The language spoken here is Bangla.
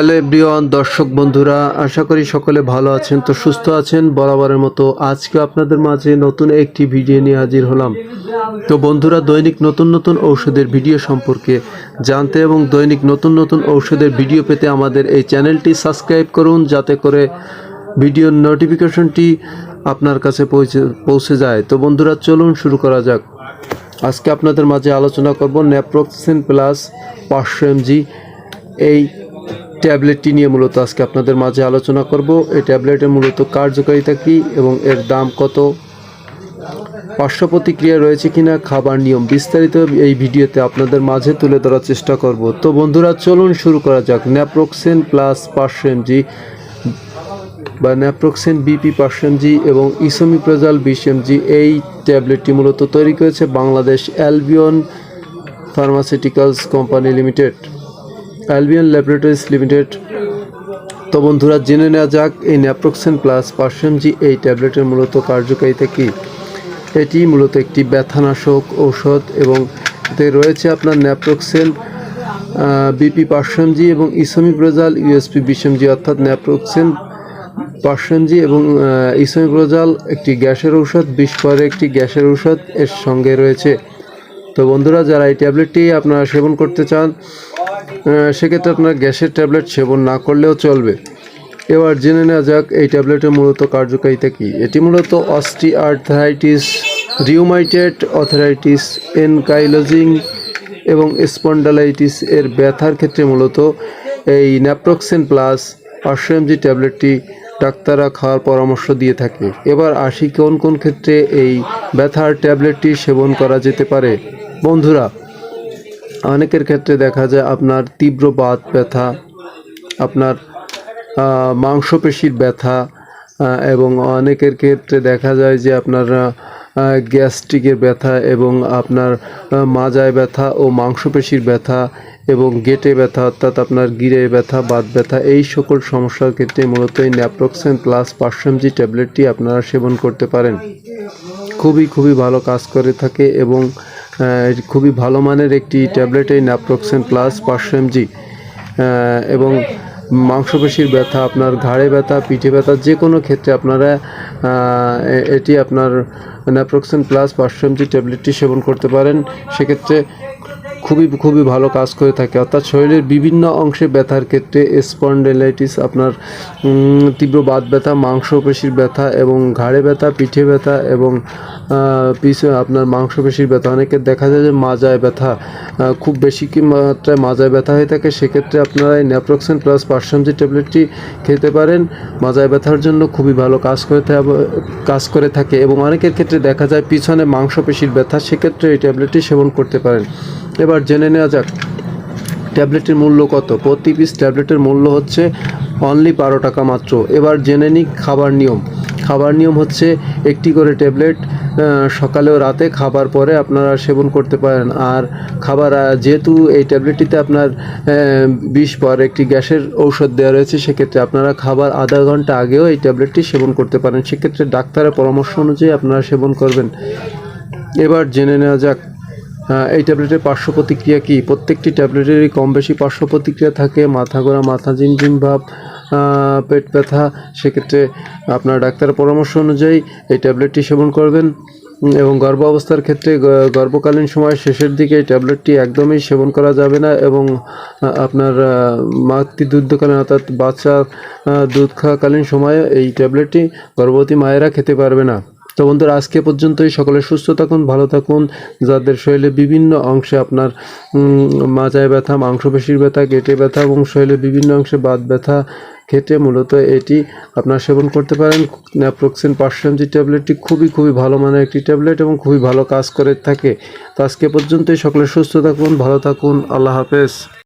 হ্যালো এভরিওয়ান দর্শক বন্ধুরা, আশা করি সকলে ভালো আছেন তো সুস্থ আছেন বরাবরের মতো। আজকে আপনাদের মাঝে নতুন একটি ভিডিও নিয়ে হাজির হলাম। তো বন্ধুরা, দৈনিক নতুন নতুন ঔষধের ভিডিও সম্পর্কে জানতে এবং দৈনিক নতুন নতুন ঔষধের ভিডিও পেতে আমাদের এই চ্যানেলটি সাবস্ক্রাইব করুন, যাতে করে ভিডিওর নোটিফিকেশনটি আপনার কাছে পৌঁছে পৌঁছে যায়। তো বন্ধুরা, চলুন শুরু করা যাক। আজকে আপনাদের মাঝে আলোচনা করব ন্যাপ্রোক্সিন প্লাস পাঁচশো এমজি এই ট্যাবলেটটি নিয়ে মূলত আজকে আপনাদের মাঝে আলোচনা করব। এই ট্যাবলেটের মূলত কার্যকারিতা কী এবং এর দাম কত? পার্শ্ব প্রতিক্রিয়া রয়েছে কিনা? খাবার নিয়ম বিস্তারিত এই ভিডিওতে আপনাদের মাঝে তুলে ধরার চেষ্টা করব। তো বন্ধুরা, চলুন শুরু করা যাক। ন্যাপ্রোক্সেন প্লাস পাঁচশো এমজি বা ন্যাপ্রোক্সেন বিপি পাঁচশো এমজি এবং ইসোমিপ্রোজাল বিশ এমজি এই ট্যাবলেটটি মূলত তৈরি করেছে Bangladesh Albion pharmaceuticals company limited. Albion laboratories limited তো বন্ধুরা, জেনে নেওয়া যাক, এই ন্যাপ্রোক্সেন প্লাস পাঁচশো এমজি এই ট্যাবলেটের মূলত কার্যকারিতা কী? এটি মূলত একটি ব্যথানাশক ঔষধ এবং এতে রয়েছে আপনার ন্যাপ্রোক্সেন বিপি পাঁচশো এমজি এবং ইসোমিপ্রোজাল ইউএসপি বিশ এমজি অর্থাৎ ন্যাপ্রোক্সেন পাঁচশো এমজি এবং ইসোমিপ্রোজাল একটি গ্যাসের ঔষধ, বিষ পরে একটি গ্যাসের ঔষধ এর সঙ্গে রয়েছে। তো বন্ধুরা, যারা এই ট্যাবলেটটি আপনারা সেবন করতে চান সেক্ষেত্রে আপনার গ্যাসের ট্যাবলেট সেবন না করলেও চলবে। এবার জেনে নেওয়া যাক, এই ট্যাবলেটের মূলত কার্যকারিতা কী? এটি মূলত osteoarthritis rheumatoid arthritis ankylosing এবং স্পন্ডালাইটিস এর ব্যথার ক্ষেত্রে মূলত এই ন্যাপ্রোক্সেন প্লাস পাঁচশো এমজি ট্যাবলেটটি ডাক্তাররা খাওয়ার পরামর্শ দিয়ে থাকে। এবার আসি কোন কোন ক্ষেত্রে এই ব্যথার ট্যাবলেটটি সেবন করা যেতে পারে। বন্ধুরা অনেকের ক্ষেত্রে দেখা যায় আপনার তীব্র বাত ব্যথা, আপনার মাংসপেশির ব্যথা এবং অনেকের ক্ষেত্রে দেখা যায় যে আপনার গ্যাস্ট্রিকের ব্যথা এবং আপনার মাজায় ব্যথা ও মাংসপেশির ব্যথা এবং গেটে ব্যথা অর্থাৎ আপনার গিরে ব্যথা, বাত ব্যথা, এই সকল সমস্যার ক্ষেত্রে মূলত এই ন্যাপ্রোক্সেন প্লাস পাঁচশো এমজি ট্যাবলেটটি আপনারা সেবন করতে পারেন। খুবই খুবই ভালো কাজ করে থাকে এবং খুবই ভালো মানের একটি ট্যাবলেট, এই ন্যাপ্রোক্সেন প্লাস পাঁচশো এমজি এবং মাংসপেশির ব্যথা, আপনার ঘাড়ে ব্যথা, পিঠে ব্যথা, যে কোনো ক্ষেত্রে আপনারা এটি আপনার ন্যাপ্রোক্সেন প্লাস পাঁচশো এমজি ট্যাবলেটটি সেবন করতে পারেন। সেক্ষেত্রে খুবই খুবই ভালো কাজ করে থাকে। অর্থাৎ শরীরের বিভিন্ন অংশে ব্যথার ক্ষেত্রে স্পন্ডেলাইটিস আপনার তীব্র বাত ব্যথা মাংসপেশির ব্যথা এবং ঘাড়ে ব্যথা পিঠে ব্যথা এবং আহ, পিছে আপনার মাংসপেশির ব্যথা। অনেকের দেখা যায় যে মাজায় ব্যথা খুব বেশি কি মাত্রায় মাজায় ব্যথা হয়ে থাকে সেক্ষেত্রে আপনারা এই ন্যাপ্রোক্সেন প্লাস পার্সেন্টি ট্যাবলেটটি খেতে পারেন। মাজায় ব্যথার জন্য খুবই ভালো কাজ করে কাজ করে থাকে এবং অনেকের ক্ষেত্রে দেখা যায় পিছনে মাংসপেশির ব্যথা সেক্ষেত্রে এই ট্যাবলেটটি সেবন করতে পারেন। এবার জেনে নেওয়া যাক, ট্যাবলেটের মূল্য কত? প্রতি পিস ট্যাবলেটের মূল্য হচ্ছে অনলি বারো টাকা মাত্র। এবার জেনে নিই খাবার নিয়ম। খাবার নিয়ম হচ্ছে একটি করে ট্যাবলেট সকালে ও রাতে খাবার পরে আপনারা সেবন করতে পারেন। আর খাবার যেহেতু এই ট্যাবলেটটিতে আপনার বিষ পর একটি গ্যাসের ঔষধ দেওয়া রয়েছে, সেক্ষেত্রে আপনারা খাবার আধা ঘণ্টা আগেও এই ট্যাবলেটটি সেবন করতে পারেন। সেক্ষেত্রে ডাক্তারের পরামর্শ অনুযায়ী আপনারা সেবন করবেন। এবার জেনে নেওয়া যাক এই ট্যাবলেটের পার্শ্ব প্রতিক্রিয়া কী? প্রত্যেকটি ট্যাবলেটেরই কম বেশি পার্শ্ব প্রতিক্রিয়া থাকে, মাথা ঘোরা, মাথা ঝিমঝিম ভাব পেট ব্যথা। সেক্ষেত্রে আপনার ডাক্তারের পরামর্শ অনুযায়ী এই ট্যাবলেটটি সেবন করবেন। এবং গর্ভ অবস্থার ক্ষেত্রে গর্ভকালীন সময় শেষের দিকে এই ট্যাবলেটটি একদমই সেবন করা যাবে না এবং আপনার মাতৃদুগ্ধকালীন অর্থাৎ বাচ্চা দুধ খাওয়াকালীন সময়ে এই ট্যাবলেটটি গর্ভবতী মায়েরা খেতে পারবে না। তো বন্ধুরা, আজকে পর্যন্তই। সকলে সুস্থ থাকুন, ভালো থাকুন। যাদের শরীরে বিভিন্ন অংশে আপনার মাজায় ব্যথা, মাংসপেশির ব্যথা, গেটে ব্যথা এবং শরীরের বিভিন্ন অংশে বাত ব্যথা ক্ষেত্রে মূলত এটি আপনার সেবন করতে পারেন। ন্যাপ্রোক্সিন পাঁচশো এমজি ট্যাবলেটটি খুবই খুবই ভালো মানের একটি ট্যাবলেট এবং খুবই ভালো কাজ করে থাকে। তো আজকে পর্যন্তই। সকলে সুস্থ থাকুন, ভালো থাকুন। আল্লাহ হাফেজ।